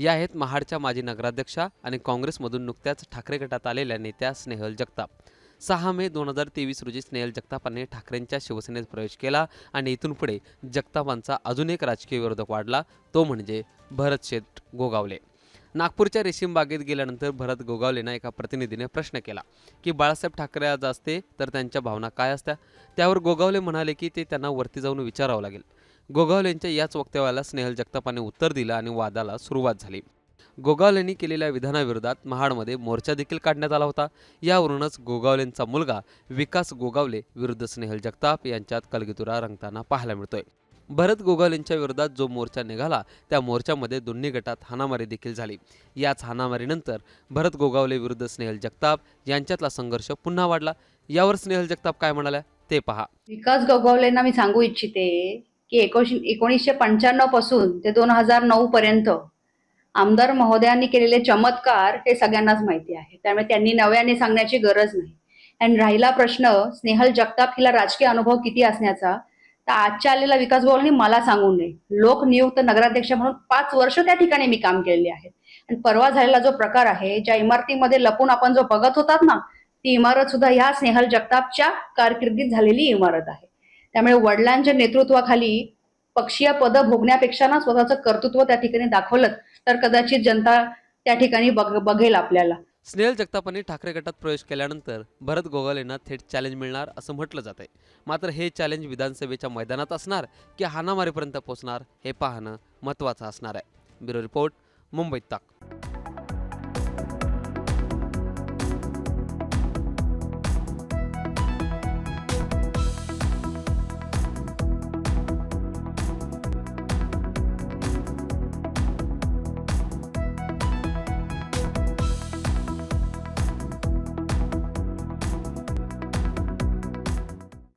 या आहेत महाडच्या माजी नगराध्यक्षा आणि काँग्रेसमधून नुकत्याच ठाकरे गटात आलेल्या नेत्या स्नेहल जगताप. सहा मे दोन हजार तेवीस रोजी स्नेहल जगतापांनी ठाकरेंच्या शिवसेनेत प्रवेश केला आणि इथून पुढे जगतापांचा अजून एक राजकीय विरोधक वाढला तो म्हणजे भरत शेठ गोगावले. नागपूरच्या रेशीम बागेत गेल्यानंतर भरत गोगावलेनं एका प्रतिनिधीने प्रश्न केला की बाळासाहेब ठाकरे आज असते तर त्यांच्या भावना काय असत्या? त्यावर गोगावले म्हणाले की ते त्यांना वरती जाऊन विचारावं लागेल. गोगावल यांच्या याच वक्तव्याला स्नेहल जगतापाने उत्तर दिलं आणि वादाला सुरुवात झाली. गोगावल यांनी केलेल्या विधानाविरोधात महाडमध्ये मोर्चा देखील काढण्यात आला होता. यावरूनच गोगावल यांचा मुलगा विकास गोगावले विरुद्ध स्नेहल जगताप यांच्यात कलगीतुरा रंगताना पाहायला मिळतोय. भरत गोगावल यांच्या विरोधात जो मोर्चा निघाला त्या मोर्चामध्ये दोन्ही गटात हाणामारी देखील झाली. याच हाणामारीनंतर भरत गोगावले विरुद्ध स्नेहल जगताप यांच्यातला संघर्ष पुन्हा वाढला. यावर स्नेहल जगताप काय म्हणाल्या? ते पहा. विकास गोगावलेंना मी सांगू इच्छिते की एकोणीसशे एकोणीसशे पंच्याण्णवपासून ते दोन हजार नऊ पर्यंत आमदार महोदयांनी केलेले चमत्कार हे सगळ्यांनाच माहिती आहे. त्यामुळे त्यांनी नव्याने सांगण्याची गरज नाही. आणि राहिला प्रश्न स्नेहल जगताप हिला राजकीय अनुभव किती असण्याचा? तर आजच्या आलेला विकास गोगावलेंनी मला सांगू नये लोकनियुक्त नगराध्यक्ष म्हणून पाच वर्ष त्या ठिकाणी मी काम केलेले आहे आणि परवा झालेला जो प्रकार आहे ज्या इमारतीमध्ये लपून आपण जो बघत होतात ना ती इमारत सुद्धा ह्या स्नेहल जगतापच्या कारकिर्दीत झालेली इमारत आहे. त्यामुळे वडिलांच्या नेतृत्वाखाली पक्षीय पद भोगण्यापेक्षा ना स्वतःचं कर्तृत्व त्या ठिकाणी दाखवलं तर कदाचित जनता त्या ठिकाणी बघ बघेल आपल्याला. स्नेहल जगतापांनी ठाकरे गटात प्रवेश केल्यानंतर भरत गोगावलेंना थेट चॅलेंज मिळणार असं म्हटलं जात आहे मात्र हे चॅलेंज विधानसभेच्या मैदानात असणार की हाणामारीपर्यंत पोहोचणार हे पाहणं महत्त्वाचं असणार आहे. ब्युरो रिपोर्ट मुंबईत ताक.